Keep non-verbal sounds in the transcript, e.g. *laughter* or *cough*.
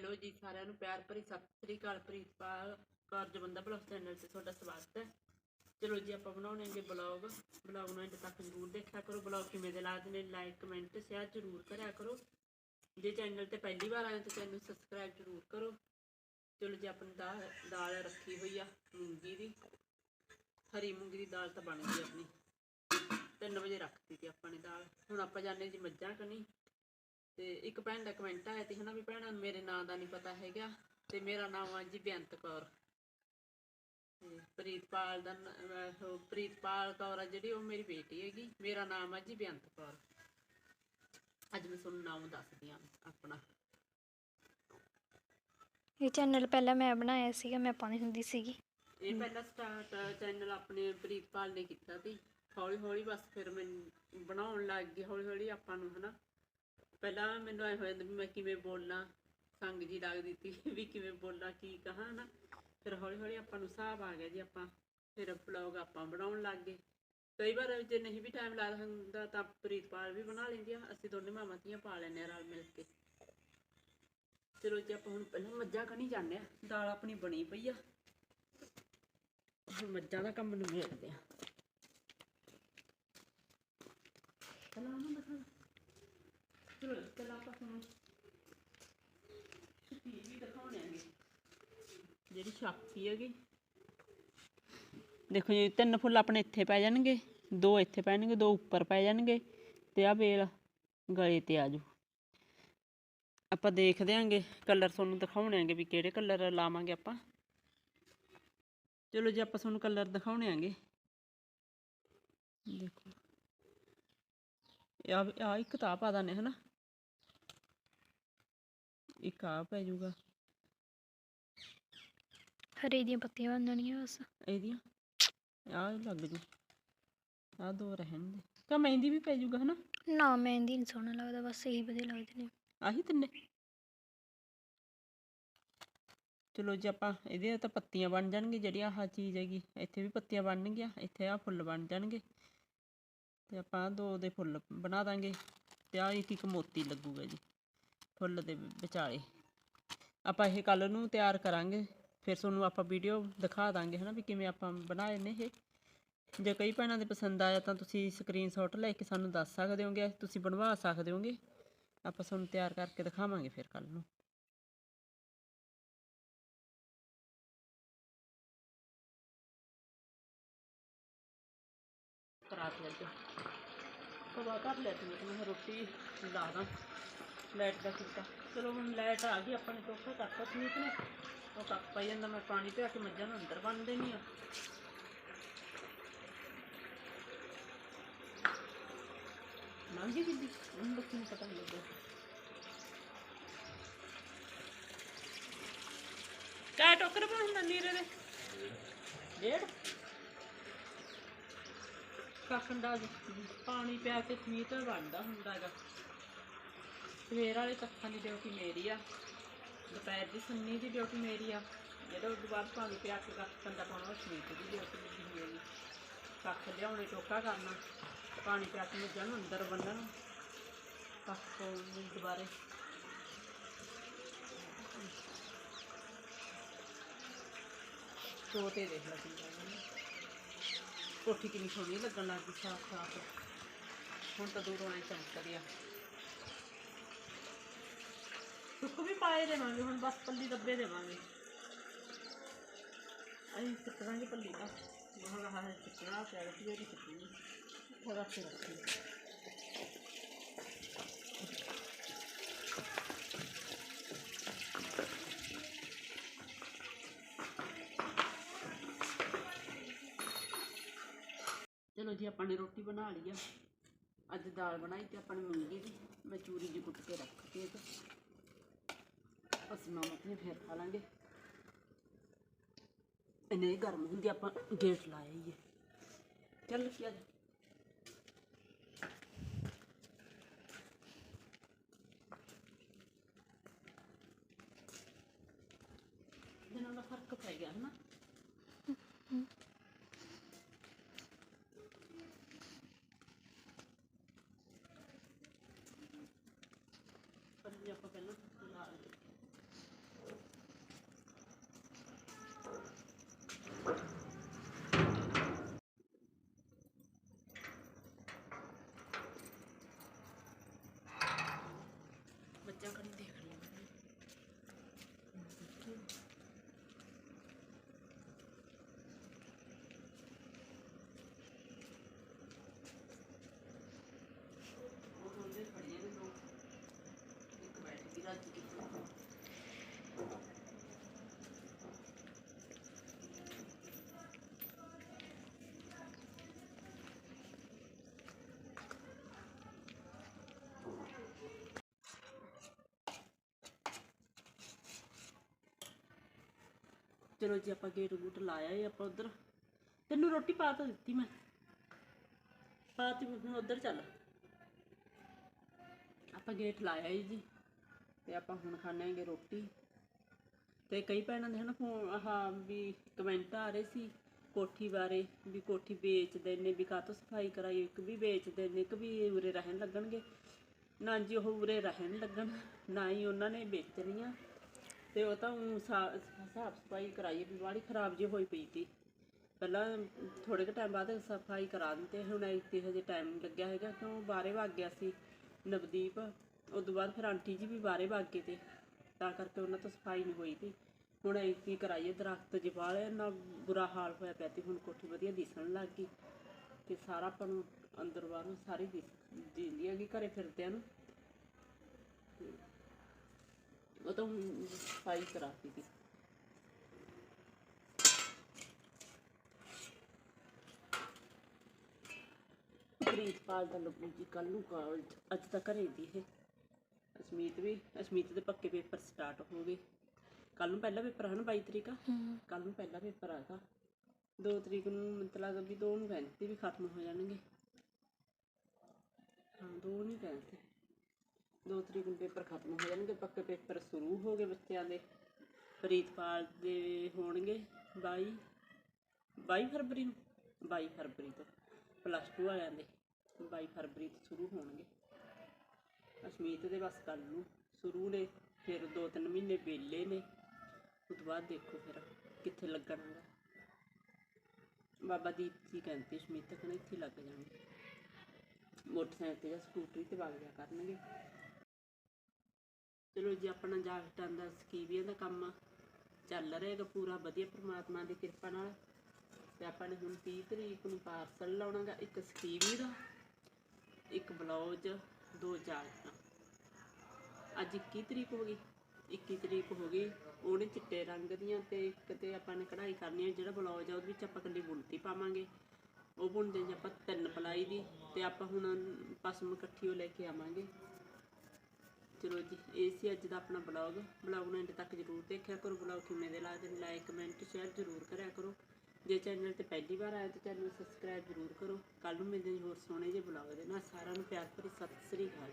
Hello ਜੀ, ਸਾਰਿਆਂ ਨੂੰ ਪਿਆਰ ਭਰੀ ਸਤਿ ਸ੍ਰੀ ਅਕਾਲ ਪ੍ਰੀਤਪਾਲ ਕਾਰਜ ਬੰਦਾ ਬਲੌਗ ਚੈਨਲ ਤੇ ਤੁਹਾਡਾ ਸਵਾਗਤ ਹੈ। ਚਲੋ ਜੀ, ਆਪਾਂ ਬਣਾਉਣਾਂਗੇ ਬਲੌਗ ਬਲੌਗ ਨੂੰ ਇੰਦ ਤੱਕ ਜ਼ਰੂਰ ਦੇਖਿਆ ਕਰੋ। ਬਲੌਗ ਕਿਵੇਂ ਦੇ ਲੱਗਦੇ ਨੇ ਲਾਈਕ ਕਮੈਂਟ ਸ਼ੇਅਰ ਜ਼ਰੂਰ ਕਰਿਆ ਕਰੋ। ਜੇ ਚੈਨਲ ਤੇ ਪਹਿਲੀ ਵਾਰ ਆਏ ਤਾਂ ਚੈਨਲ ਸਬਸਕ੍ਰਾਈਬ ਜ਼ਰੂਰ ਕਰੋ। ਚਲੋ ਜੀ, ਆਪਣੀ ਦਾਲ ਦਾਲ ਰੱਖੀ ਹੋਈ ਆ ਮੂੰਗੀ ਦੀ। ਹਰੀ ਮੂੰਗੀ ਦੀ ਦਾਲ ਤਾਂ ਬਣ ਗਈ ਆਪਣੀ। 3 ਵਜੇ ਰੱਖਤੀ ਸੀ ਆਪਾਂ ਨੇ ਦਾਲ। ਹੁਣ ਆਪਾਂ ਜਾਂਦੇ ਜੀ ਮੱਝਾਂ ਕਨੀ। ਤੇ ਇੱਕ ਭੈਣ ਦਾ ਕਮੈਂਟ ਆਇਆ ਤੇ ਹਨਾ ਵੀ ਭੈਣਾਂ ਨੂੰ ਮੇਰੇ ਨਾਂ ਦਾ ਨਹੀਂ ਪਤਾ ਹੈਗਾ ਤੇ ਮੇਰਾ ਨਾਮ ਆ ਜੀ ਬੇਅੰਤ ਕੌਰ। ਪ੍ਰੀਤਪਾਲ ਦਾ ਨ- ਪ੍ਰੀਤਪਾਲ ਕੌਰ ਆ ਜਿਹੜੀ ਉਹ ਮੇਰੀ ਬੇਟੀ ਹੈਗੀ ਮੇਰਾ ਨਾਮ ਆ ਜੀ ਬੇਅੰਤ ਕੌਰ। ਅੱਜ ਮੈਂ ਤੁਹਾਨੂੰ ਨਾਮ ਦੱਸਦੀ ਹਾਂ ਆਪਣਾ। ਇਹ ਚੈਨਲ ਪਹਿਲਾਂ ਮੈਂ ਬਣਾਇਆ ਸੀਗਾ ਮੈਂ ਪਾਉਂਦੀ ਹੁੰਦੀ ਸੀਗੀ। ਇਹ ਪਹਿਲਾ ਸਟਾਰਟ ਚੈਨਲ ਆਪਣੇ ਪ੍ਰੀਤਪਾਲ ਨੇ ਕੀਤਾ ਸੀ। ਹੌਲੀ ਹੌਲੀ ਬਸ ਫਿਰ ਮੈਂ ਬਣਾਉਣ ਲੱਗ ਗਈ ਹੌਲੀ ਹੌਲੀ ਆਪਾਂ ਨੂੰ ਹਨਾ ਪਹਿਲਾਂ ਮੈਨੂੰ ਐ ਹੋ ਵੀ ਮੈਂ ਕਿਵੇਂ ਬੋਲਾਂ, ਸੰਗ ਜੀ ਲੱਗਦੀ ਸੀ *laughs* ਵੀ ਕਿਵੇਂ ਬੋਲਾਂ, ਕੀ ਕਹਾਂ, ਹਨਾ? ਫਿਰ ਹੌਲੀ ਹੌਲੀ ਆਪਾਂ ਨੂੰ ਹਿਸਾਬ ਆ ਗਿਆ ਜੀ ਆਪਾਂ, ਫਿਰ ਬਲੌਗ ਆਪਾਂ ਬਣਾਉਣ ਲੱਗ ਗਏ। ਕਈ ਵਾਰ ਜੇ ਨਹੀਂ ਵੀ ਟਾਈਮ ਲੱਗਦਾ ਹੁੰਦਾ ਤਾਂ ਪ੍ਰੀਤਪਾਲ ਵੀ ਬਣਾ ਲੈਂਦੀ ਆ, ਅਸੀਂ ਦੋਨੇ ਮਾਮਾ ਧੀਆਂ ਪਾ ਲੈਂਦੇ ਆ ਰਲ ਮਿਲ ਕੇ। ਚਲੋ ਜੀ, ਆਪਾਂ ਹੁਣ ਪਹਿਲਾਂ ਮੱਝਾਂ ਕਣੀ ਜਾਂਦੇ ਆ, ਦਾਲ ਆਪਣੀ ਬਣੀ ਪਈ ਆ। ਹੁਣ ਮੱਝਾਂ ਦਾ ਕੰਮ ਨਿਬੇੜਦੇ ਆ। ਚਲੋ ਨਾ ਦਿਖਾ ਚਲੋ ਚਲੋ ਆਪਾਂ ਤੁਹਾਨੂੰ ਟੀਵੀ ਦਿਖਾਉਣੇ ਆਂਗੇ ਜਿਹੜੀ ਛਾਪੀ ਹੈਗੀ। ਦੇਖੋ ਜੀ, ਤਿੰਨ ਫੁੱਲ ਆਪਣੇ ਇੱਥੇ ਪੈ ਜਾਣਗੇ, ਦੋ ਇੱਥੇ ਪੈਣਗੇ ਦੋ ਉੱਪਰ ਪੈ ਜਾਣਗੇ, ਤੇ ਆ ਵੇਲ ਗਲੇ ਤੇ ਆ ਜੂ ਆਪਾਂ ਦੇਖਦੇ ਆਂਗੇ ਕਲਰ ਤੁਹਾਨੂੰ ਦਿਖਾਉਣੇ ਆਂਗੇ ਵੀ ਕਿਹੜੇ ਕਲਰ ਲਾਵਾਂਗੇ ਆਪਾਂ। ਚਲੋ ਜੀ, ਆਪਾਂ ਤੁਹਾਨੂੰ ਕਲਰ ਦਿਖਾਉਣੇ ਆਂਗੇ। ਦੇਖੋ। ਆ ਆ ਇੱਕ ਤਾਂ ਆਹ ਪਾ ਦਾਨੇ ਹਨਾ? ਇੱਕ ਆ ਪੈ ਜਾਊਗਾ। ਹਰੇ ਦੀਆਂ ਪੱਤੀਆਂ ਬਣ ਜਾਣਗੀਆਂ ਬਸ। ਇਹਦੀਆਂ? ਆ ਲੱਗ ਜੂ। ਆ ਦੋ ਰਹਿਣ ਦੇ ਕਾ ਮਹਿੰਦੀ ਵੀ ਪੈ ਜਾਊਗਾ ਹਨਾ? ਨਾ ਮਹਿੰਦੀ ਨਹੀਂ ਸੋਹਣਾ ਲੱਗਦਾ ਬਸ ਇਹੀ ਵਧੀਆ ਲੱਗਦੇ ਨੇ। ਆਹੀ ਤਿੰਨੇ? ਚਲੋ ਜੀ ਆਪਾਂ ਇਹਦੇ ਤਾਂ ਪੱਤੀਆਂ ਬਣ ਜਾਣਗੀਆਂ ਜਿਹੜੀਆਂ ਆਹ ਚੀਜ਼ ਹੈਗੀ। ਇੱਥੇ ਵੀ ਪੱਤੀਆਂ ਬਣਨਗੀਆਂ ਇੱਥੇ ਆ ਫੁੱਲ ਬਣ ਜਾਣਗੇ। ਤੇ ਆਪਾਂ ਆਹ ਦੋ ਦੇ ਫੁੱਲ ਬਣਾ ਦਾਂਗੇ। ਤੇ ਆ ਇੱਕ ਇੱਕ ਮੋਤੀ ਲੱਗੂਗਾ ਜੀ। ਫੁੱਲ ਦੇ ਵਿਚਾਲੇ। ਆਪਾਂ ਇਹ ਕੱਲ ਨੂੰ ਤਿਆਰ ਕਰਾਂਗੇ। ਫਿਰ ਤੁਹਾਨੂੰ ਆਪਾਂ ਵੀਡੀਓ ਦਿਖਾ ਦਾਂਗੇ, ਹਨਾ, ਵੀ ਕਿਵੇਂ ਆਪਾਂ ਬਣਾਏ ਨੇ ਇਹ। ਜੇ ਕਈ ਭੈਣਾਂ ਦੇ ਪਸੰਦ ਆਇਆ ਤਾਂ ਤੁਸੀਂ ਸਕਰੀਨਸ਼ਾਟ ਲੈ ਕੇ ਸਾਨੂੰ ਦੱਸ ਸਕਦੇ ਹੋਗੇ, ਤੁਸੀਂ ਬਣਵਾ ਸਕਦੇ ਹੋਗੇ। ਆਪਾਂ ਤੁਹਾਨੂੰ ਤਿਆਰ ਕਰਕੇ ਦਿਖਾਵਾਂਗੇ ਫਿਰ ਕੱਲ ਨੂੰ। ਰਾਤ ਲੈ ਕੇ ਕਵਾ ਕਰ ਲੈ ਮੈਂ ਰੋਟੀ ਲਾ ਦਾਂ। ਲਾਈਟ ਦਾ ਕੀਤਾ ਚਲੋ ਹੁਣ ਲਾਈਟ ਆ ਗਈ ਆਪਣੇ ਨੇ ਟੋਕਾ ਕਰਤਾ ਸਮੀਤ ਨੇ। ਉਹ ਕੱਪ ਪਈ ਜਾਂਦਾ, ਮੈਂ ਪਾਣੀ ਪਿਆ ਕੇ ਮੱਝਾਂ ਨੂੰ ਅੰਦਰ ਬੰਨ ਦੇਣੀ ਆ ਮੰਗੀ ਕਿੱਦੀ ਉਹਨੂੰ ਬੱਚੀ ਨੂੰ ਪਤਾ ਨਹੀਂ ਲੱਗਦਾ। ਕਾ ਟੋਕਰ ਬਣਾਉਂਦਾ ਨੀਰੇ ਦੇ? ਡੇਢ? ਕਾਕੰਡਾ ਪਾਣੀ ਪਿਆ ਕੇ ਸਮੀਤ ਬਣਦਾ ਹੁੰਦਾ ਹੈਗਾ। ਸਵੇਰ ਵਾਲੇ ਕੱਖਾਂ ਦੀ ਡਿਊਟੀ ਮੇਰੀ ਆ। ਦੁਪਹਿਰ ਦੀ ਸੁੰਨੀ ਦੀ ਡਿਊਟੀ ਮੇਰੀ ਆ। ਜਿਹੜਾ ਉਸ ਤੋਂ ਬਾਅਦ ਪਾਣੀ ਪਿਆ ਕੇ ਕੱਖ ਦਾ ਪਾਉਣਾ ਉਹ ਸਮੀਤ ਦੀ ਡਿਊਟੀ ਲੱਗੀ ਹੋਈ ਕੱਖ ਲਿਆਉਣੇ ਟੋਕਾ ਕਰਨਾ, ਪਾਣੀ ਪਿਆ ਕੇ ਮੱਝਾਂ ਨੂੰ ਅੰਦਰ ਬੰਨਣ, ਕੱਖ ਪਾਉਣ ਨੂੰ ਦੁਬਾਰੇ। ਤੋਤੇ ਦੇਖ ਲਾ ਕੀ ਕੋਠੀ ਕਿੰਨੀ ਸੋਹਣੀ ਲੱਗਣ ਲੱਗ ਗਈ ਸਾਫ਼ ਸਾਫ਼ ਹੁਣ ਤਾਂ ਦੂਰੋਂ ਐ ਚਮਕ ਰਿਹਾ ਸੁੱਕ ਵੀ ਪਾਏ ਦੇਵਾਂਗੇ, ਹੁਣ ਬਸ ਪੱਲੀ ਦੱਬੇ ਦੇਵਾਂਗੇ। ਅਸੀਂ ਸਿੱਟਾਂਗੇ ਪੱਲੀ ਦਾ ਮਹਾਂ ਰਹਾ ਹੈ ਸਿੱਟਣਾ ਪਿਆ ਕਿ ਜਿਹੜੀ ਸਿੱਟਣੀ? ਥੋੜਾ ਸੇ ਰੱਖੀ। ਚਲੋ ਜੀ, ਆਪਾਂ ਨੇ ਰੋਟੀ ਬਣਾ ਲਈ ਆ। ਅੱਜ ਦਾਲ ਬਣਾਈ ਤੇ ਆਪਾਂ ਨੇ ਮੂੰਗੀ ਦੀ। ਮੈਂ ਚੂਰੀ ਜੀ ਕੁੱਟ ਕੇ ਰੱਖਤੀ ਤੇ ਅਸੀਂ ਮਾਮਾ ਤੇ ਫੇਰ ਖਾ ਲਾਂਗੇ ਇਹਨੇ ਗਰਮ ਹੁੰਦੀ ਆਪਾਂ ਗੇਟ ਲਾਇਆ ਹੀ ਹੈ ਚੱਲ ਕੀ ਆ ਜਾ ਦਿਨਾਂ ਦਾ ਫ਼ਰਕ ਪੈ ਗਿਆ ਹਨਾ ਪਰ ਜੇ ਆਪਾਂ ਪਹਿਲਾਂ ਲਾ ਲਈਏ ਚਲੋ ਜੀ ਆਪਾਂ ਗੇਟ ਗੂਟ ਲਾਇਆ ਏ ਆਪਾਂ ਉਧਰ। ਤੈਨੂੰ ਰੋਟੀ ਪਾ ਤਾਂ ਦਿੱਤੀ ਮੈਂ। ਪਾ ਪਾਤੀ ਹੁਣ ਉਧਰ ਚੱਲ। ਆਪਾਂ ਗੇਟ ਲਾਇਆ ਏ ਜੀ, ਤੇ ਆਪਾਂ ਹੁਣ ਖਾਣੇ ਰੋਟੀ। ਤੇ ਕਈ ਭੈਣਾਂ ਦੇ ਹਨ ਫੋਨ, ਆਹ ਵੀ ਕਮੈਂਟ ਆ ਰਹੇ ਸੀ ਕੋਠੀ ਬਾਰੇ, ਵੀ ਕੋਠੀ ਵੇਚਦੇ ਨੇ, ਵੀ ਕਾਹ ਤੋਂ ਸਫ਼ਾਈ ਕਰਾਈ ਇੱਕ ਵੀ ਵੇਚਦੇ ਨੇ, ਇੱਕ ਵੀ ਉਰੇ ਰਹਿਣ ਲੱਗਣਗੇ। ਨਾ ਜੀ ਉਹ ਉਰੇ ਰਹਿਣ ਲੱਗਣ, ਨਾ ਹੀ ਉਹਨਾਂ ਨੇ ਵੇਚਣੀਆਂ। ਤੇ ਉਹ ਤਾਂ ਊਂ ਸਾ- ਸਾਫ਼ ਸਫ਼ਾਈ ਕਰਾਈ ਵੀ ਬਾਹਲੀ ਖਰਾਬ ਜਿਹੀ ਹੋਈ ਪਈ ਸੀ। ਪਹਿਲਾਂ ਥੋੜੇ ਕੁ ਟਾਈਮ ਬਾਅਦ ਸਫ਼ਾਈ ਕਰਾ ਦਿੰਦੇ ਹੁਣ ਇੱਥੇ ਹਜੇ ਟਾਈਮ ਲੱਗਿਆ ਹੈਗਾ, ਕਿਉਂ ਬਾਹਰੇ ਵਗ ਗਿਆ ਸੀ ਨਵਦੀਪ। ਉਦੋਂ ਬਾਅਦ ਫਿਰ ਆਂਟੀ ਜੀ ਵੀ ਬਾਹਰੇ ਵਗ ਗਏ ਤੇ, ਤਾਂ ਕਰਕੇ ਉਹਨਾਂ ਤੋਂ ਸਫ਼ਾਈ ਨਹੀਂ ਹੋਈ ਤੀ ਹੁਣ ਇੱਥੇ ਕਰਾਈਏ ਦਰਖਤ ਜੇ ਵਾਲੇ ਇੰਨਾ ਬੁਰਾ ਹਾਲ ਹੋਇਆ ਪਿਆ ਤੀ ਹੁਣ ਕੋਠੀ ਵਧੀਆ ਦਿਸਣ ਲੱਗ ਗਈ। ਤੇ ਸਾਰਾ ਆਪਾਂ ਨੂੰ ਅੰਦਰ ਬਾਹਰੋਂ ਸਾਰੀ ਦਿਸ, ਦਿੰਦੀ ਹੈਗੀ ਘਰੇ ਫਿਰਦਿਆਂ ਨੂੰ। ਤੇ ਉਹ ਤਾਂ ਸਫ਼ਾਈ ਕਰਾਤੀ ਤੀ ਪ੍ਰੀਤਪਾਲ ਦਾ ਲੱਗੂ ਜੀ ਕੱਲ ਨੂੰ ਕਾਲਜ ਅੱਜ ਤਾਂ ਘਰੇ ਦੀ ਇਹ। ਅਸਮੀਤ ਵੀ ਅਸਮੀਤ ਦੇ ਪੱਕੇ ਪੇਪਰ ਸਟਾਰਟ ਹੋ ਗਏ। ਕੱਲ ਨੂੰ ਪਹਿਲਾ ਪੇਪਰ ਹਨ 22 ਤਰੀਕ? ਆ ਕੱਲ ਨੂੰ ਪਹਿਲਾ ਪੇਪਰ ਆਗਾ। 2 ਤਰੀਕ ਨੂੰ ਮਤਲਬ ਵੀ ਦੋ ਨੂੰ ਕਹਿੰਦੇ ਵੀ ਖਤਮ ਹੋ ਜਾਣਗੇ। ਹਾਂ ਦੋ ਨਹੀਂ ਕਹਿੰਦੇ ਦੋ ਤਰੀਕ ਨੂੰ ਪੇਪਰ ਖਤਮ ਹੋ ਜਾਣਗੇ, ਪੱਕੇ ਪੇਪਰ ਸ਼ੁਰੂ ਹੋ ਗਏ ਬੱਚਿਆਂ ਦੇ। ਪ੍ਰੀਤਪਾਲ ਦੇ ਹੋਣਗੇ 22 22 ਫਰਵਰੀ ਨੂੰ 22 ਫਰਵਰੀ ਤੋਂ ਪਲੱਸ 2 ਵਾਲਿਆਂ ਦੇ 22 ਫਰਵਰੀ ਤੋਂ ਸ਼ੁਰੂ ਹੋਣਗੇ। ਅਸ਼ਮੀਤ ਦੇ ਬਸ ਕੱਲ ਨੂੰ ਸ਼ੁਰੂ ਨੇ, ਫਿਰ 2-3 ਮਹੀਨੇ ਵਿਹਲੇ ਨੇ ਉਸ ਤੋਂ ਬਾਅਦ ਦੇਖੋ ਫਿਰ ਕਿੱਥੇ ਲੱਗਣਗਾ। ਬਾਬਾ ਦੀਪ ਜੀ ਕਹਿੰਦੇ ਅਸ਼ਮੀਤ ਕਹਿੰਦੇ ਇੱਥੇ ਲੱਗ ਜਾਣਗੇ। ਮੋਟਰਸਾਈਕਲ ਤੇ ਜਾਂ ਸਕੂਟਰੀ ਤੇ ਵਗ ਜਾ ਕਰਨਗੇ। ਚਲੋ ਜੀ, ਆਪਣਾ ਜਾਕਟਾਂ ਦਾ ਸਕੀਵੀਆਂ ਦਾ ਕੰਮ ਚੱਲ ਰਿਹਾ ਪੂਰਾ, ਵਧੀਆ ਪ੍ਰਮਾਤਮਾ ਦੀ ਕਿਰਪਾ ਨਾਲ। ਤੇ ਆਪਾਂ ਨੇ ਹੁਣ 30 ਤਰੀਕ ਨੂੰ ਪਾਰਸਲ ਲਾਉਣਾਗਾ, ਇੱਕ ਸਕੀਵੀ ਦਾ, ਇੱਕ ਬਲਾਉਜ ਦੋ ਜਾਕਟਾਂ ਅੱਜ 21 ਤਰੀਕ ਹੋ ਗਈ 21 ਤਰੀਕ ਹੋ ਗਈ, ਉਹਨੇ ਚਿੱਟੇ ਰੰਗ ਦੀਆਂ ਤੇ ਇੱਕ ਤੇ ਆਪਾਂ ਨੇ ਕਢਾਈ ਕਰਨੀ ਹੈ, ਜਿਹੜਾ ਬਲਾਉਜ ਆ, ਉਹਦੇ ਵਿੱਚ ਆਪਾਂ ਕੱਲੀ ਬੁਣਤੀ ਪਾਵਾਂਗੇ। ਉਹ ਬੁਣਦੇ ਜੇ ਆਪਾਂ ਤਿੰਨ ਪਲਾਈ ਦੀ, ਤੇ ਆਪਾਂ ਹੁਣ ਪਸਮ ਇਕੱਠੀ ਉਹ ਲੈ ਕੇ ਆਵਾਂਗੇ। ਚਲੋ ਜੀ, ਇਹ ਸੀ ਅੱਜ ਦਾ ਆਪਣਾ ਬਲੌਗ ਬਲੌਗ ਨੂੰ ਐਂਡ ਤੱਕ ਜਰੂਰ ਦੇਖਿਆ ਕਰੋ। ਬਲੌਗ ਕਿਵੇਂ ਦੇ ਲੱਗਦੇ ਨੇ ਲਾਈਕ ਕਮੈਂਟ ਸ਼ੇਅਰ ਜਰੂਰ ਕਰਿਆ ਕਰੋ। ਜੇ ਚੈਨਲ ਤੇ ਪਹਿਲੀ ਵਾਰ ਆਏ ਤਾਂ ਚੈਨਲ ਨੂੰ ਸਬਸਕ੍ਰਾਈਬ ਜਰੂਰ ਕਰੋ। ਕੱਲ ਨੂੰ ਮਿਲਦੇ ਹਾਂ ਹੋਰ ਸੋਹਣੇ ਜਿਹੇ ਬਲੌਗ ਦੇ ਨਾਲ। ਸਾਰਿਆਂ ਨੂੰ ਪਿਆਰ ਭਰੀ ਸਤਿ ਸ੍ਰੀ ਅਕਾਲ।